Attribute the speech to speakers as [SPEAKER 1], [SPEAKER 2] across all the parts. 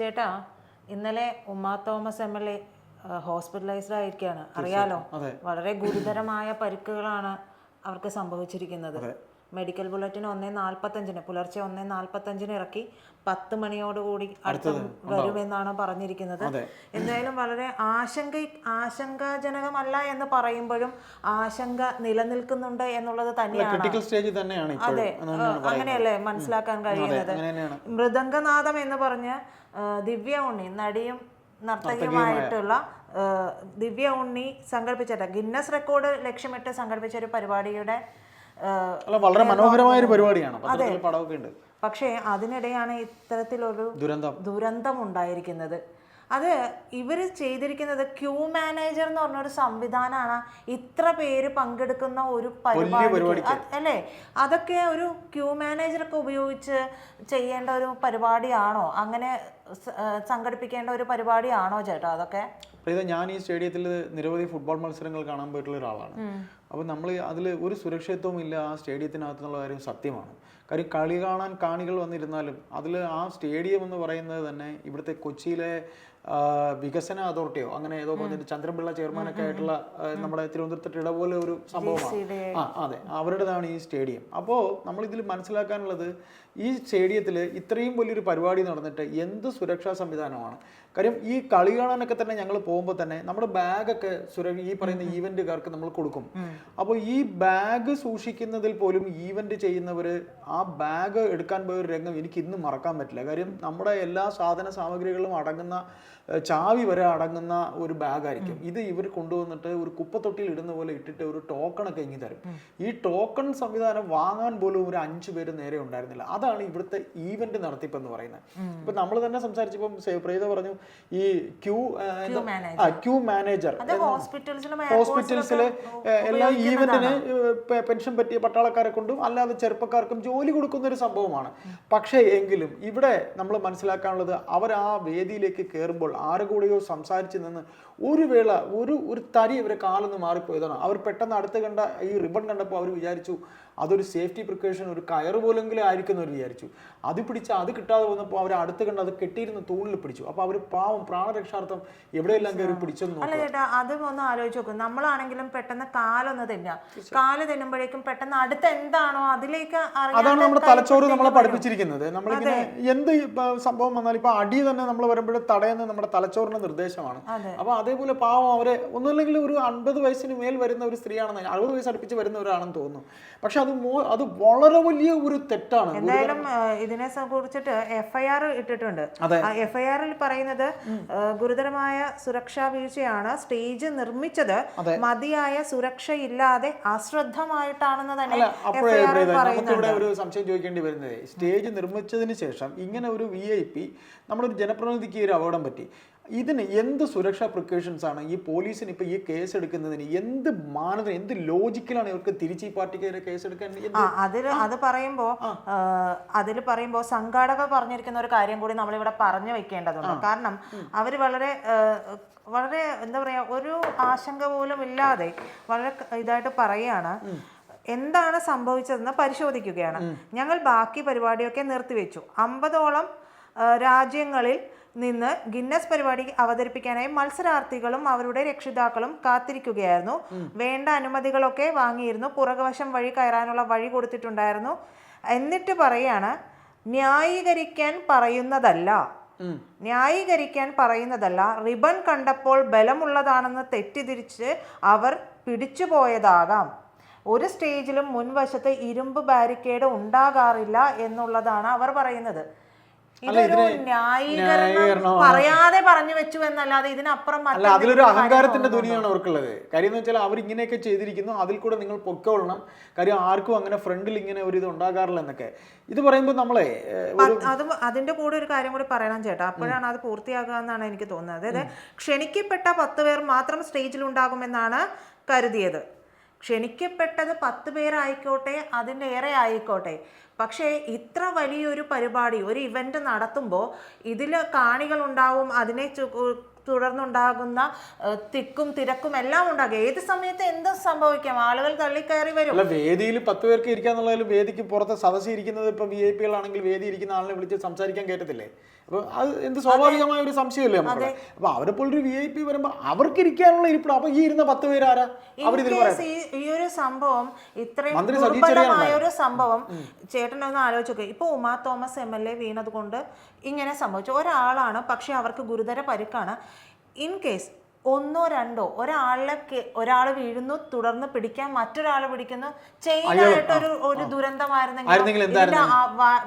[SPEAKER 1] ചേട്ടാ ഇന്നലെ Uma Thomas M L A hospitalised ആയിരിക്കുകയാണ് അറിയാലോ? വളരെ ഗുരുതരമായ പരിക്കുകളാണ് അവർക്ക് സംഭവിച്ചിരിക്കുന്നത്. മെഡിക്കൽ ബുള്ളറ്റിന് ഒന്നേ നാൽപ്പത്തഞ്ചിന് പുലർച്ചെ ഒന്നേ നാൽപ്പത്തഞ്ചിന് ഇറക്കി പത്ത് മണിയോടുകൂടി അടുത്ത വരുമെന്നാണ് പറഞ്ഞിരിക്കുന്നത്. എന്തായാലും വളരെ ആശങ്ക ആശങ്കാജനകമല്ല എന്ന് പറയുമ്പോഴും ആശങ്ക നിലനിൽക്കുന്നുണ്ട് എന്നുള്ളത് തന്നെയാണ്. അതെ. അങ്ങനെയല്ലേ? മനസ്സിലാക്കാൻ കഴിയുന്നത്. മൃദംഗനാഥം എന്ന് പറഞ്ഞ് ദിവ്യ ഉണ്ണി നടിയും നർത്തകിയുമായിട്ടുള്ള ദിവ്യ ഉണ്ണി സംഘടിപ്പിച്ചിട്ട്. ഗിന്നസ് റെക്കോർഡ് ലക്ഷ്യമിട്ട് സംഘടിപ്പിച്ച ഒരു പരിപാടിയുടെ
[SPEAKER 2] വളരെ മനോഹരമായ ഒരു പരിപാടിയാണ്. പത്രത്തിൽ പടമൊക്കെ ഉണ്ട്.
[SPEAKER 1] പക്ഷേ അതിനിടെയാണ് ഇത്തരത്തിലൊരു
[SPEAKER 2] ദുരന്തം.
[SPEAKER 1] ദുരന്തം ഉണ്ടായിരിക്കുന്നത് അത് ഇവർ ചെയ്തിരിക്കുന്നത് ക്യൂ മാനേജർ എന്ന് പറഞ്ഞ ഒരു സംവിധാനമാണ് ഇത്ര പേര് പങ്കെടുക്കുന്ന ഒരു പരിപാടി അല്ലേ? അതൊക്കെ ഒരു ക്യൂ മാനേജറൊക്കെ ഉപയോഗിച്ച് ചെയ്യേണ്ട ഒരു പരിപാടിയാണോ? അങ്ങനെ സംഘടിപ്പിക്കേണ്ട ഒരു പരിപാടിയാണോ ചേട്ടാ അതൊക്കെ?
[SPEAKER 2] പ്രീത ഞാൻ ഈ സ്റ്റേഡിയത്തിൽ നിരവധി ഫുട്ബോൾ മത്സരങ്ങൾ കാണാൻ പോയിട്ടുള്ള ഒരാളാണ്. അപ്പോൾ നമ്മൾ അതിൽ ഒരു സുരക്ഷിതത്വവും ഇല്ല ആ സ്റ്റേഡിയത്തിനകത്തുള്ള കാര്യം സത്യമാണ്. കാര്യം കളി കാണാൻ കാണികൾ വന്നിരുന്നാലും അതിൽ ആ സ്റ്റേഡിയം എന്ന് പറയുന്നത് തന്നെ ഇവിടുത്തെ കൊച്ചിയിലെ വികസന അതോറിറ്റിയോ അങ്ങനെ ഏതോ പറഞ്ഞിട്ട് ചന്ദ്രൻപിള്ള ചെയർമാനൊക്കെ ആയിട്ടുള്ള നമ്മുടെ തിരുവനന്തപുരത്തെ ഇടപോലെ ഒരു സംഭവമാണ്. ആ അതെ. അവരുടേതാണ് ഈ സ്റ്റേഡിയം. അപ്പോൾ നമ്മൾ ഇതിൽ മനസ്സിലാക്കാനുള്ളത് ഈ സ്റ്റേഡിയത്തിൽ ഇത്രയും വലിയൊരു പരിപാടി നടന്നിട്ട് എന്ത് സുരക്ഷാ സംവിധാനമാണ്? കാര്യം ഈ കളി കാണാനൊക്കെ തന്നെ ഞങ്ങൾ പോകുമ്പോൾ തന്നെ നമ്മുടെ ബാഗൊക്കെ സുര ഈ പറയുന്ന ഈവെന്റുകാർക്ക് നമ്മൾ കൊടുക്കും. അപ്പോൾ ഈ ബാഗ് സൂക്ഷിക്കുന്നതിൽ പോലും ഈവെന്റ് ചെയ്യുന്നവർ ആ ബാഗ് എടുക്കാൻ പോയ ഒരു രംഗം എനിക്ക് ഇന്നും മറക്കാൻ പറ്റില്ല. കാര്യം നമ്മുടെ എല്ലാ സാധന സാമഗ്രികളും അടങ്ങുന്ന ചാവി വരെ അടങ്ങുന്ന ഒരു ബാഗായിരിക്കും. ഇത് ഇവർ കൊണ്ടുവന്നിട്ട് ഒരു കുപ്പത്തൊട്ടിയിൽ ഇടുന്ന പോലെ ഇട്ടിട്ട് ഒരു ടോക്കൺ ഒക്കെ ഇങ്ങി തരും. ഈ ടോക്കൺ സംവിധാനം വാങ്ങാൻ പോലും ഒരു അഞ്ചു പേര് നേരെ ഉണ്ടായിരുന്നില്ല. അതാണ് ഇവിടുത്തെ ഈവന്റ് നടത്തിപ്പ് എന്ന് പറയുന്നത് ഇപ്പൊ നമ്മൾ തന്നെ സംസാരിച്ചപ്പോൾ പ്രീത പറഞ്ഞു ഈ ക്യൂ ആ ക്യൂ മാനേജർ. ഹോസ്പിറ്റൽസിൽ എല്ലാ ഈവന്റിന് പെൻഷൻ പറ്റിയ പട്ടാളക്കാരെ കൊണ്ടും അല്ലാതെ ചെറുപ്പക്കാർക്കും ജോലി കൊടുക്കുന്ന ഒരു സംഭവമാണ്. പക്ഷേ എങ്കിലും ഇവിടെ നമ്മൾ മനസ്സിലാക്കാനുള്ളത് അവർ ആ വേദിയിലേക്ക് കയറുമ്പോൾ ആരെ കൂടെയോ സംസാരിച്ച് നിന്ന് ഒരു വേള ഒരു ഒരു തരി ഇവരെ കാലൊന്ന് മാറിപ്പോയതാണ്. അവർ പെട്ടെന്ന് അടുത്ത് കണ്ട ഈ റിബൺ കണ്ടപ്പോൾ അവർ വിചാരിച്ചു അതൊരു സേഫ്റ്റി പ്രിക്കോഷൻ ഒരു കയർ പോലെങ്കിലും ആയിരിക്കും എന്ന് വിചാരിച്ചു. അത് പിടിച്ച് അത് കിട്ടാതെ വന്നപ്പോൾ അവർ അടുത്ത് കണ്ട് അത് കെട്ടിയിരുന്ന തൂണിൽ പിടിച്ചു. അപ്പോൾ അവർ പാവം പ്രാണരക്ഷാർത്ഥം എവിടെയെല്ലാം കയറി പിടിച്ചെന്ന്
[SPEAKER 1] അല്ല ചേട്ടാ അതും ഒന്ന് ആലോചിച്ച് നോക്കും. നമ്മളാണെങ്കിലും പെട്ടെന്ന് കാലൊന്ന് തിന്നാ. കാൽ തിന്നുമ്പോഴേക്കും പെട്ടെന്ന് അടുത്ത് എന്താണോ അതിലേക്ക്
[SPEAKER 2] അതാണ് നമ്മുടെ തലച്ചോറ് നമ്മളെ പഠിപ്പിച്ചിരിക്കുന്നത്. നമ്മളിങ്ങനെ എന്ത് സംഭവം വന്നാലും ഇപ്പൊ അടി തന്നെ നമ്മൾ വരുമ്പോഴും തടയുന്നത് നമ്മുടെ തലച്ചോറിന്റെ നിർദ്ദേശമാണ്. അപ്പൊ അതേപോലെ പാവം അവരെ ഒന്നുമില്ലെങ്കിൽ ഒരു അൻപത് വയസ്സിന് മേൽ വരുന്ന ഒരു സ്ത്രീയാണെന്ന് അറുപത് വയസ്സ് അടുപ്പിച്ച് വരുന്നവരാണെന്ന് തോന്നുന്നു. പക്ഷെ അത് മോ- അത് വളരെ വലിയ ഒരു തെറ്റാണ്.
[SPEAKER 1] എന്തായാലും ഇതിനെ സംബന്ധിച്ചിട്ട് കുറിച്ചിട്ട് എഫ്ഐആർ ഇട്ടിട്ടുണ്ട്.
[SPEAKER 2] അതെ.
[SPEAKER 1] എഫ്ഐആറിൽ പറയുന്നത് ഗുരുതരമായ സുരക്ഷാ വീഴ്ചയാണ് സ്റ്റേജ് നിർമ്മിച്ചത്. മതിയായ സുരക്ഷയില്ലാതെ അശ്രദ്ധമായിട്ടാണെന്ന് തന്നെ
[SPEAKER 2] അല്ല അപ്പോഴേ
[SPEAKER 1] എഫ്ഐആറിൽ
[SPEAKER 2] നമുക്ക് ഇവിടെ
[SPEAKER 1] പറയുന്നുണ്ട്.
[SPEAKER 2] ഒരു സംശയം ചോദിക്കേണ്ടി വരുന്നത്. സ്റ്റേജ് നിർമ്മിച്ചതിന് ശേഷം ഇങ്ങനെ ഒരു വി ഐ പി നമ്മുടെ ഒരു ജനപ്രതിനിധിക്ക് ഒരു അപകടം പറ്റി. ഇതിന് എന്ത് സുരക്ഷാ പ്രിക്കോഷൻസ് ആണ്? ഈ പോലീസിന് ഇപ്പൊ ഈ കേസ് എടുക്കുന്നതിന് എന്ത് മാനദണ്ഡം എന്ത് ലോജിക്കലാണ് ഇവർക്ക് തിരിച്ച് ഈ പാർട്ടിക്കെതിരെ കേസ് എടുക്കാൻ
[SPEAKER 1] അതിൽ അത് പറയുമ്പോ അതിൽ പറയുമ്പോ സംഘാടകർ പറഞ്ഞിരിക്കുന്ന ഒരു കാര്യം കൂടി നമ്മളിവിടെ പറഞ്ഞു വെക്കേണ്ടതുണ്ട്. കാരണം അവർ വളരെ വളരെ എന്താ പറയാ ഒരു ആശങ്ക പോലും ഇല്ലാതെ വളരെ ഇതായിട്ട് പറയാണ് എന്താണ് സംഭവിച്ചതെന്ന് പരിശോധിക്കുകയാണ്. ഞങ്ങൾ ബാക്കി പരിപാടിയൊക്കെ നിർത്തിവെച്ചു. അമ്പതോളം രാജ്യങ്ങളിൽ നിന്ന് ഗിന്നസ് പരിപാടി അവതരിപ്പിക്കാനായി മത്സരാർത്ഥികളും അവരുടെ രക്ഷിതാക്കളും കാത്തിരിക്കുകയായിരുന്നു. വേണ്ട അനുമതികളൊക്കെ വാങ്ങിയിരുന്നു. പുറകുവശം വഴി കയറാനുള്ള വഴി കൊടുത്തിട്ടുണ്ടായിരുന്നു. എന്നിട്ട് പറയാണ് ന്യായീകരിക്കാൻ പറയുന്നതല്ല. ന്യായീകരിക്കാൻ പറയുന്നതല്ല. റിബൺ കണ്ടപ്പോൾ ബലമുള്ളതാണെന്ന് തെറ്റിദ്ധരിച്ച് അവർ പിടിച്ചുപോയതാകാം. ഒരു സ്റ്റേജിലും മുൻവശത്ത് ഇരുമ്പ് ബാരിക്കേഡ് ഉണ്ടാകാറില്ല എന്നുള്ളതാണ് അവർ പറയുന്നത്. ഇതൊരു ന്യായീകരണം പറയാതെ പറഞ്ഞു വെച്ചു എന്നല്ലാതെ ഇതിനപ്പുറം
[SPEAKER 2] അല്ല അതിലൊരു അഹങ്കാരത്തിന്റെ? ധ്വനിയാണ് അവർക്കുള്ളത്. കാര്യം എന്ന് വെച്ചാൽ അവർ ഇങ്ങനെയൊക്കെ ചെയ്തിരിക്കുന്നു അതിൽ കൂടെ നിങ്ങൾ പൊക്കോളണം. കാര്യം ആർക്കും അങ്ങനെ ഫ്രണ്ടിൽ ഇങ്ങനെ ഒരു ഇത് ഉണ്ടാകാറില്ല എന്നൊക്കെ. ഇത് പറയുമ്പോൾ നമ്മളെ
[SPEAKER 1] അത് അതിന്റെ കൂടെ ഒരു കാര്യം കൂടി പറയണം ചേട്ടാ. അപ്പോഴാണ് അത് പൂർത്തിയാകുക എന്നാണ് എനിക്ക് തോന്നുന്നത്. അതായത് ക്ഷണിക്കപ്പെട്ട പത്ത് പേർ മാത്രം സ്റ്റേജിൽ ഉണ്ടാകുമെന്നാണ് കരുതിയത്. ക്ഷണിക്കപ്പെട്ടത് പത്ത് പേരായിക്കോട്ടെ അതിന്റെ ഏറെ ആയിക്കോട്ടെ. പക്ഷേ ഇത്ര വലിയൊരു പരിപാടി ഒരു ഇവന്റ് നടത്തുമ്പോൾ ഇതിൽ കാണികളുണ്ടാവും അതിനെ തുടർന്നുണ്ടാകുന്ന തിക്കും തിരക്കും എല്ലാം ഉണ്ടാകും. ഏത് സമയത്ത് എന്തും സംഭവിക്കാം? ആളുകൾ തള്ളിക്കയറി വരും.
[SPEAKER 2] അല്ല വേദിയിൽ പത്ത് പേർക്ക് ഇരിക്കാന്നുള്ളതിൽ വേദിക്ക് പുറത്ത് സദസ്സി ഇരിക്കുന്നത് ഇപ്പൊ വി ഐ പികളാണെങ്കിൽ വേദി ഇരിക്കുന്ന ആളിനെ വിളിച്ച് സംസാരിക്കാൻ കേട്ടത്തില്ലേ അപ്പൊ അത് എന്ത് സ്വാഭാവികമായ ഒരു സംശയമല്ലേ നമുക്ക് അപ്പൊ അവരെ പോലെ ഒരു വി ഐ പി വരുമ്പോ അവർക്ക് ഇരിക്കാനുള്ള ഇരിപ്പിടം. അപ്പൊ ഈ ഇരുന്ന പത്ത് പേരാരാ?
[SPEAKER 1] അവർ ഈ- ഒരു സംഭവം ഇത്രയും ദുർബലമായ ഒരു സംഭവം ചേട്ടൻ ഒന്ന് ആലോചിച്ചു നോക്കുക ഇപ്പൊ Uma Thomas M L A വീണത് കൊണ്ട് ഇങ്ങനെ സംഭവിച്ചു. ഒരാളാണ് പക്ഷെ അവർക്ക് ഗുരുതര പരിക്കാണ്. ഇൻ കേസ് ഒന്നോ രണ്ടോ ഒരാളെ ഒരാൾ വീഴുന്നു തുടർന്ന് പിടിക്കാൻ മറ്റൊരാളെ പിടിക്കുന്നു ചെയിനായിട്ട് ഒരു ഒരു ദുരന്തമായിരുന്നെങ്കിൽ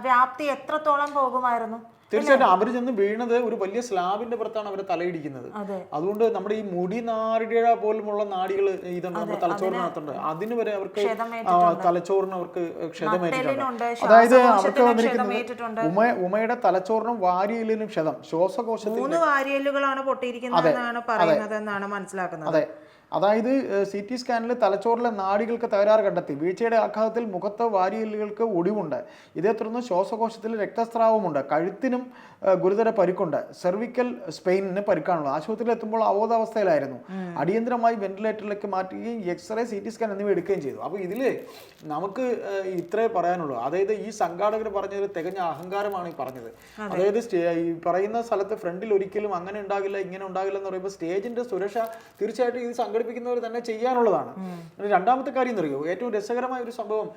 [SPEAKER 1] വ്യാപ്തി എത്രത്തോളം പോകുമായിരുന്നു?
[SPEAKER 2] തീർച്ചയായിട്ടും അവർ ചെന്ന് വീണത് ഒരു വലിയ സ്ലാബിന്റെ പുറത്താണ് അവർ തലയിടിക്കുന്നത്. അതുകൊണ്ട് നമ്മുടെ ഈ മുടി നാടിഴ പോലുമുള്ള നാടികൾ ഇതുണ്ട് നമ്മുടെ തലച്ചോറിനകത്തുണ്ട്. അതിന് വരെ അവർക്ക് തലച്ചോറിന് അവർക്ക് ക്ഷതമേറ്റിട്ടുണ്ട്. അതായത് അവർക്ക് വന്നിരിക്കുന്നത്. ഉമ ഉമയുടെ തലച്ചോറിനും വാരിയലിനും ക്ഷതം. ശ്വാസകോശത്തിൽ
[SPEAKER 1] മൂന്ന് വാരിയലുകളാണ് പൊട്ടിയിരിക്കുന്നത് എന്നാണ് പറയുന്നത് എന്നാണ് മനസ്സിലാക്കുന്നത്.
[SPEAKER 2] അതെ. അതായത് സി ടി സ്കാനിൽ തലച്ചോറിലെ നാടികൾക്ക് തകരാറ് കണ്ടെത്തി. വീഴ്ചയുടെ ആഘാതത്തിൽ മുഖത്ത് വാരിയലുകൾക്ക് ഒടിവുണ്ട്. ഇതേ തുടർന്ന് ശ്വാസകോശത്തിൽ രക്തസ്രാവമുണ്ട് കഴുത്തിനും ഗുരുതര പരിക്കുണ്ട്. സെർവിക്കൽ സ്പെയിനിന് പരിക്കാണുള്ളത്. ആശുപത്രിയിൽ എത്തുമ്പോൾ അബോധാവസ്ഥയിലായിരുന്നു അടിയന്തരമായി വെന്റിലേറ്ററിലേക്ക് മാറ്റുകയും എക്സ്റേ സി ടി സ്കാൻ എന്നിവ എടുക്കുകയും ചെയ്തു. അപ്പോൾ ഇതിൽ നമുക്ക് ഇത്രേ പറയാനുള്ളൂ. അതായത് ഈ സംഘാടകർ പറഞ്ഞത് തികഞ്ഞ അഹങ്കാരമാണ് ഈ പറഞ്ഞത്. അതായത് ഈ പറയുന്ന സ്ഥലത്ത് ഫ്രണ്ടിൽ ഒരിക്കലും അങ്ങനെ ഉണ്ടാകില്ല ഇങ്ങനെ ഉണ്ടാകില്ല എന്ന് പറയുമ്പോൾ സ്റ്റേജിന്റെ സുരക്ഷ തീർച്ചയായിട്ടും ഇത് സംഘടിപ്പിക്കുന്നവർ തന്നെ ചെയ്യാനുള്ളതാണ്. രണ്ടാമത്തെ കാര്യം എന്നറിയോ ഏറ്റവും രസകരമായ ഒരു സംഭവം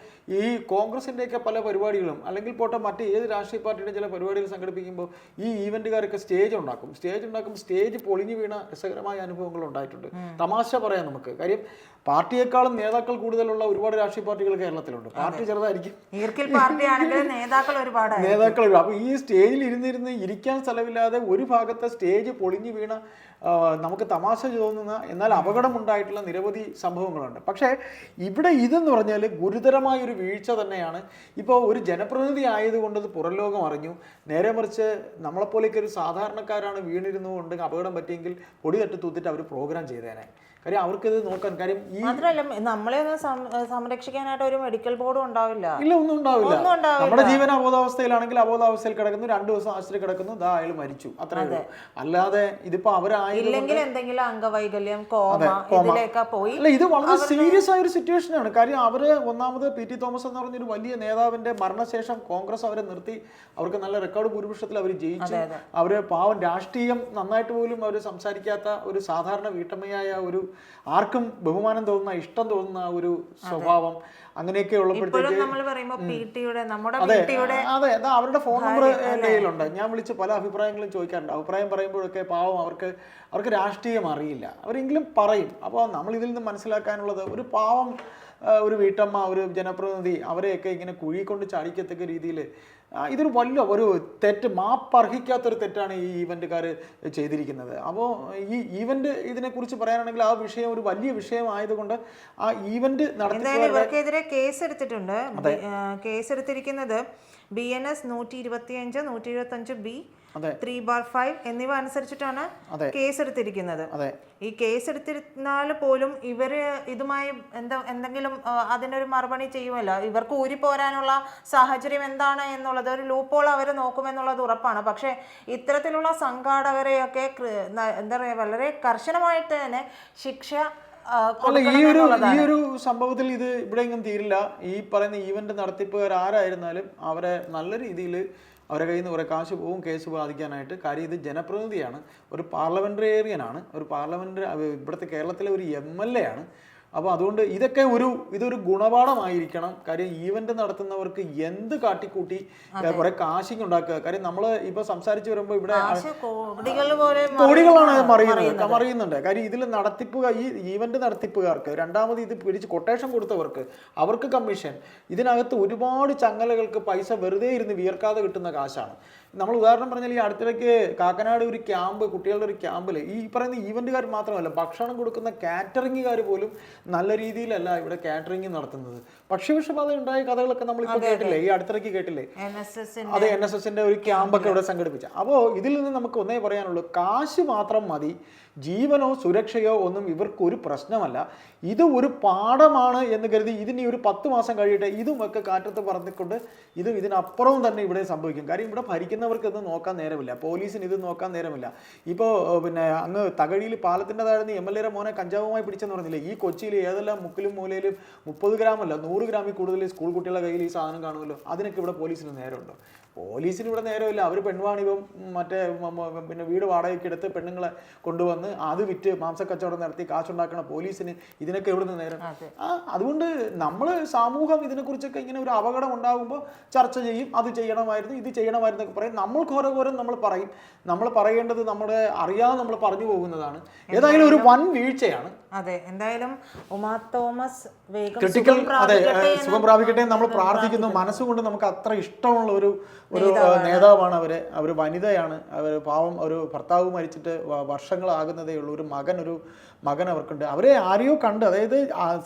[SPEAKER 2] ഈ കോൺഗ്രസിന്റെയൊക്കെ പല പരിപാടികളും അല്ലെങ്കിൽ പോട്ടെ മറ്റ് ഏത് രാഷ്ട്രീയ പാർട്ടിയുടെ ചില പരിപാടികൾ സംഘടിപ്പിക്കുമ്പോൾ ഈ ഈവന്റുകാരൊക്കെ സ്റ്റേജ് ഉണ്ടാക്കും. സ്റ്റേജ് ഉണ്ടാക്കും സ്റ്റേജ് പൊളിഞ്ഞു വീണ രസകരമായ അനുഭവങ്ങൾ ഉണ്ടായിട്ടുണ്ട്. തമാശ പറയാം നമുക്ക്. കാര്യം പാർട്ടിയെക്കാളും നേതാക്കൾ കൂടുതലുള്ള ഒരുപാട് രാഷ്ട്രീയ പാർട്ടികൾ കേരളത്തിലുണ്ട്. പാർട്ടി ചെറുതായിരിക്കും.
[SPEAKER 1] നേതാക്കൾ ഒരുപാട്
[SPEAKER 2] നേതാക്കൾ അപ്പൊ ഈ സ്റ്റേജിൽ ഇരുന്നിരുന്ന് ഇരിക്കാൻ സ്ഥലമില്ലാതെ ഒരു ഭാഗത്തെ സ്റ്റേജ് പൊളിഞ്ഞു വീണ നമുക്ക് തമാശ തോന്നുന്ന എന്നാൽ അപകടമുണ്ടായിട്ടുള്ള നിരവധി സംഭവങ്ങളുണ്ട്. പക്ഷേ ഇവിടെ ഇതെന്ന് പറഞ്ഞാൽ ഗുരുതരമായ ഒരു വീഴ്ച തന്നെയാണ്. ഇപ്പോൾ ഒരു ജനപ്രതിനിധി ആയതുകൊണ്ട് അത് പുറം ലോകം അറിഞ്ഞു. നേരെ മറിച്ച് നമ്മളെപ്പോലെയൊക്കെ ഒരു സാധാരണക്കാരാണ് വീണിരുന്നു കൊണ്ട് അപകടം പറ്റിയെങ്കിൽ പൊടി തട്ടി തൂത്തിട്ട് അവർ പ്രോഗ്രാം ചെയ്തേനെ. കാര്യം അവർക്കിത് നോക്കാൻ കാര്യം ഈ
[SPEAKER 1] മാത്രമല്ല നമ്മളെ ഒന്ന് സംരക്ഷിക്കാനായിട്ട് ഒരു മെഡിക്കൽ ബോർഡും ഉണ്ടാവില്ല.
[SPEAKER 2] ഇല്ല ഒന്നും ഉണ്ടാവില്ല. നമ്മുടെ ജീവൻ അബോധാവസ്ഥയിലാണെങ്കിൽ അബോധാവസ്ഥയിൽ കിടക്കുന്നു രണ്ടു ദിവസം ആശുപത്രി കിടക്കുന്നു ദാ അയാൾ മരിച്ചു. അത്രേ ഉള്ളൂ. അല്ലാതെ ഇതിപ്പോ അവരായി
[SPEAKER 1] ഇല്ലെങ്കിൽ എന്തെങ്കിലും അംഗവൈകല്യം കോമ ഇതിലേക്ക് പോയി
[SPEAKER 2] അല്ല ഇത് വളരെ സീരിയസ് ആയ ഒരു സിറ്റുവേഷൻ ആണ്. കാര്യം അവർ ഒന്നാമത് പി ടി തോമസ് എന്ന് പറഞ്ഞ ഒരു വലിയ നേതാവിന്റെ മരണശേഷം കോൺഗ്രസ് അവരെ നിർത്തി. അവർക്ക് നല്ല റെക്കോർഡ് ഭൂരിപക്ഷത്തിൽ അവർ ജയിച്ചു. അവർ പാവം രാഷ്ട്രീയം നന്നായിട്ട് പോലും അവർ സംസാരിക്കാത്ത ഒരു സാധാരണ വീട്ടമ്മയായ ഒരു ആർക്കും ബഹുമാനം തോന്നുന്ന ഇഷ്ടം തോന്നുന്ന ഒരു സ്വഭാവം അങ്ങനെയൊക്കെ ഉള്ളപ്പോഴത്തേക്ക് അതെ അവരുടെ ഫോൺ നമ്പർ എന്റെ കയ്യിലുണ്ട്. ഞാൻ വിളിച്ച് പല അഭിപ്രായങ്ങളും ചോദിക്കാറുണ്ട്. അഭിപ്രായം പറയുമ്പോഴൊക്കെ പാവം അവർക്ക് അവർക്ക് രാഷ്ട്രീയം അറിയില്ല. അവരെങ്കിലും പറയും. അപ്പോൾ നമ്മൾ ഇതിൽ നിന്ന് മനസ്സിലാക്കാനുള്ളത് ഒരു പാവം ഒരു വീട്ടമ്മ ഒരു ജനപ്രതിനിധി അവരെയൊക്കെ ഇങ്ങനെ കുഴി കൊണ്ട് ചാടിക്കത്തക്ക രീതിയിൽ ഇതൊരു വലിയ ഒരു തെറ്റ് മാപ്പർഹിക്കാത്തൊരു തെറ്റാണ് ഈ ഈവന്റുകാർ ചെയ്തിരിക്കുന്നത് അപ്പോൾ ഈ ഈവന്റ് ഇതിനെക്കുറിച്ച് പറയാനാണെങ്കിൽ ആ വിഷയം ഒരു വലിയ വിഷയമായതുകൊണ്ട് ആ ഈവന്റ് നടത്തി
[SPEAKER 1] എന്തായാലും ഇവർക്കെതിരെ കേസ് എടുത്തിട്ടുണ്ട് കേസ് എടുത്തിരിക്കുന്നത് ബി എൻ എസ് നൂറ്റി ഇരുപത്തിയഞ്ച് നൂറ്റി ഇരുപത്തഞ്ച് ബി. ത്രീ ബാർ ഫൈവ് എന്നിവ അനുസരിച്ചിട്ടാണ് കേസ് എടുത്തിരിക്കുന്നത് ഈ കേസ് എടുത്തിരുന്നാൽ പോലും ഇവർ ഇതുമായി എന്താ എന്തെങ്കിലും അതിനൊരു മറുപടി ചെയ്യുമല്ലോ? ഇവർക്ക് ഊരിപ്പോരാനുള്ള സാഹചര്യം എന്താണ് എന്നുള്ളത്? ഒരു ലൂപ്പോൾ അവർ നോക്കുമെന്നുള്ളത് ഉറപ്പാണ്. പക്ഷേ ഇത്തരത്തിലുള്ള സംഘാടകരെയൊക്കെ എന്താ പറയുക വളരെ കർശനമായിട്ട് തന്നെ ശിക്ഷ
[SPEAKER 2] അല്ല ഈ ഒരു ഈ ഒരു സംഭവത്തിൽ ഇത് ഇവിടെ എങ്ങും തീരില്ല. ഈ പറയുന്ന ഈവന്റ് നടത്തിപ്പുകാർ ആരായിരുന്നാലും അവരെ നല്ല രീതിയിൽ അവരെ കയ്യിൽ നിന്ന് കുറേ കാശ് പോവും കേസ് ബാധിക്കാനായിട്ട്. കാര്യം ഇത് ജനപ്രതിനിധിയാണ്. ഒരു പാർലമെന്റേറിയനാണ്. ഒരു പാർലമെന്ററി ഇവിടുത്തെ കേരളത്തിലെ ഒരു എം എൽ എ ആണ്. അപ്പോൾ അതുകൊണ്ട് ഇതൊക്കെ ഒരു ഇതൊരു ഗുണപാഠമായിരിക്കണം. കാര്യം ഈവന്റ് നടത്തുന്നവർക്ക് എന്ത് കാട്ടിക്കൂട്ടി കുറെ കാശിങ് ഉണ്ടാക്കുക. കാര്യം നമ്മൾ ഇപ്പൊ സംസാരിച്ച് വരുമ്പോൾ ഇവിടെ കോടികളാണ് മറിയുന്നത്. മറിയുന്നുണ്ട്. കാര്യം ഇതിൽ നടത്തിപ്പുക ഈ ഈവന്റ് നടത്തിപ്പുകാർക്ക് രണ്ടാമത് ഇത് പിടിച്ച് കൊട്ടേഷൻ കൊടുത്തവർക്ക് അവർക്ക് കമ്മീഷൻ ഇതിനകത്ത് ഒരുപാട് ചങ്ങലകൾക്ക് പൈസ വെറുതെ ഇരുന്ന് വിയർക്കാതെ കിട്ടുന്ന കാശാണ്. നമ്മൾ ഉദാഹരണം പറഞ്ഞാൽ ഈ അടുത്തിടയ്ക്ക് കാക്കനാട് ഒരു ക്യാമ്പ് കുട്ടികളുടെ ഒരു ക്യാമ്പിൽ ഈ പറയുന്ന ഈവന്റുകാർ മാത്രമല്ല ഭക്ഷണം കൊടുക്കുന്ന കാറ്ററിംഗുകാർ പോലും നല്ല രീതിയിലല്ല ഇവിടെ കാറ്ററിംഗ് നടത്തുന്നത്. ഭക്ഷ്യവിഷബാധ ഉണ്ടായ കഥകളൊക്കെ നമ്മൾ ഇപ്പോൾ കേട്ടില്ലേ? ഈ അടുത്തിടയ്ക്ക് കേട്ടില്ലേ? അതെ എൻ എസ് എസിന്റെ ഒരു ക്യാമ്പൊക്കെ ഇവിടെ സംഘടിപ്പിച്ച. അപ്പോൾ ഇതിൽ നിന്ന് നമുക്ക് ഒന്നേ പറയാനുള്ളൂ കാശ് മാത്രം മതി ജീവനോ സുരക്ഷയോ ഒന്നും ഇവർക്ക് ഒരു പ്രശ്നമല്ല. ഇത് ഒരു പാഠമാണ് എന്ന് കരുതി ഇതിനി ഒരു പത്ത് മാസം കഴിയട്ടെ ഇതുമൊക്കെ കാറ്റത്ത് പറന്നിക്കൊണ്ട് ഇതും ഇതിനപ്പുറവും തന്നെ ഇവിടെ സംഭവിക്കും. കാര്യം ഇവിടെ ഭരിക്കുന്നവർക്ക് ഇത് നോക്കാൻ നേരമില്ല. പോലീസിന് ഇത് നോക്കാൻ നേരമില്ല. ഇപ്പോൾ പിന്നെ അങ്ങ് തകഴിയിൽ പാലത്തിന്റെ താഴ്ന്ന് എം എൽ എയുടെ മോനെ കഞ്ചാവുമായി പിടിച്ചെന്ന് പറഞ്ഞില്ലേ? ഈ കൊച്ചിയിൽ ഏതെല്ലാം മുക്കിലും മൂലയിലും മുപ്പത് ഗ്രാമല്ല നൂറ് ഗ്രാമിൽ കൂടുതൽ സ്കൂൾ കുട്ടികളുടെ കയ്യിൽ ഈ സാധനം കാണുമല്ലോ? അതിനൊക്കെ ഇവിടെ പോലീസിന് നേരമുണ്ടോ? പോലീസിന് ഇവിടെ നേരമില്ല. അവർ പെൺവാണിഭം മറ്റേ പിന്നെ വീട് വാടകയ്ക്ക് എടുത്ത് പെണ്ണുങ്ങളെ കൊണ്ടുവന്ന് അത് വിറ്റ് മാംസക്കച്ചവടം നടത്തി കാശുണ്ടാക്കണ പോലീസിന് ഇതിനൊക്കെ എവിടെ നിന്ന് നേരം ആ അതുകൊണ്ട് നമ്മൾ സമൂഹം ഇതിനെക്കുറിച്ചൊക്കെ ഇങ്ങനെ ഒരു അപകടം ഉണ്ടാകുമ്പോൾ ചർച്ച ചെയ്യും. അത് ചെയ്യണമായിരുന്നു ഇത് ചെയ്യണമായിരുന്നു എന്നൊക്കെ പറയും. നമ്മൾ ഘോരഘോരം നമ്മൾ പറയും. നമ്മൾ പറയേണ്ടത് നമ്മുടെ അറിയാതെ നമ്മൾ പറഞ്ഞു പോകുന്നതാണ്. ഏതായാലും ഒരു വൻ വീഴ്ചയാണ്.
[SPEAKER 1] അതെ എന്തായാലും ഉമാ തോമസ്
[SPEAKER 2] ക്രിട്ടിക്കൽ അതെ സുഖം പ്രാപിക്കട്ടെ നമ്മൾ പ്രാർത്ഥിക്കുന്നു. മനസ്സുകൊണ്ട് നമുക്ക് അത്ര ഇഷ്ടമുള്ള ഒരു ഒരു നേതാവാണ്. അവർ. അവർ വനിതയാണ്. അവർ പാവം ഒരു ഭർത്താവ് മരിച്ചിട്ട് വർഷങ്ങളാകുന്നതേ ഉള്ളൂ. ഒരു മകൻ ഒരു മകൻ അവർക്കുണ്ട്. അവരെ ആരെയോ കണ്ട് അതായത്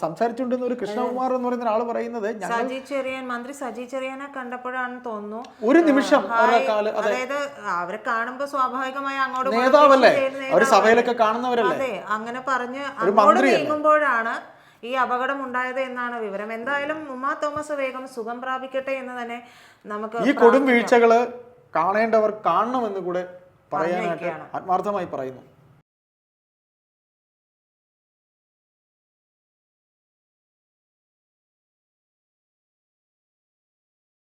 [SPEAKER 2] സംസാരിച്ചുകൊണ്ടിരുന്ന ഒരു കൃഷ്ണകുമാർ എന്ന് പറയുന്ന ഒരാൾ പറയുന്നത്
[SPEAKER 1] സജി ചെറിയാൻ മന്ത്രി സജി ചെറിയാനെ കണ്ടപ്പോഴാണെന്ന് തോന്നുന്നു.
[SPEAKER 2] ഒരു നിമിഷം
[SPEAKER 1] അതായത് അവരെ കാണുമ്പോ സ്വാഭാവികമായി അങ്ങോട്ട്
[SPEAKER 2] നേതാവല്ലേ? അവർ സഭയിലൊക്കെ കാണുന്നവരല്ലേ?
[SPEAKER 1] അങ്ങനെ പറഞ്ഞ് അങ്ങോട്ട്? നീങ്ങുമ്പോഴാണ് ഈ അപകടം ഉണ്ടായത് എന്നാണ് വിവരം. എന്തായാലും ഉമാ തോമസ് വേഗം സുഖം പ്രാപിക്കട്ടെ എന്ന് തന്നെ നമുക്ക്
[SPEAKER 2] ഈ കൊടും വീഴ്ചകൾ കാണേണ്ടവർ കാണണമെന്ന് കൂടെ പറയാനായിട്ട് ആത്മാർത്ഥമായി പറയുന്നു.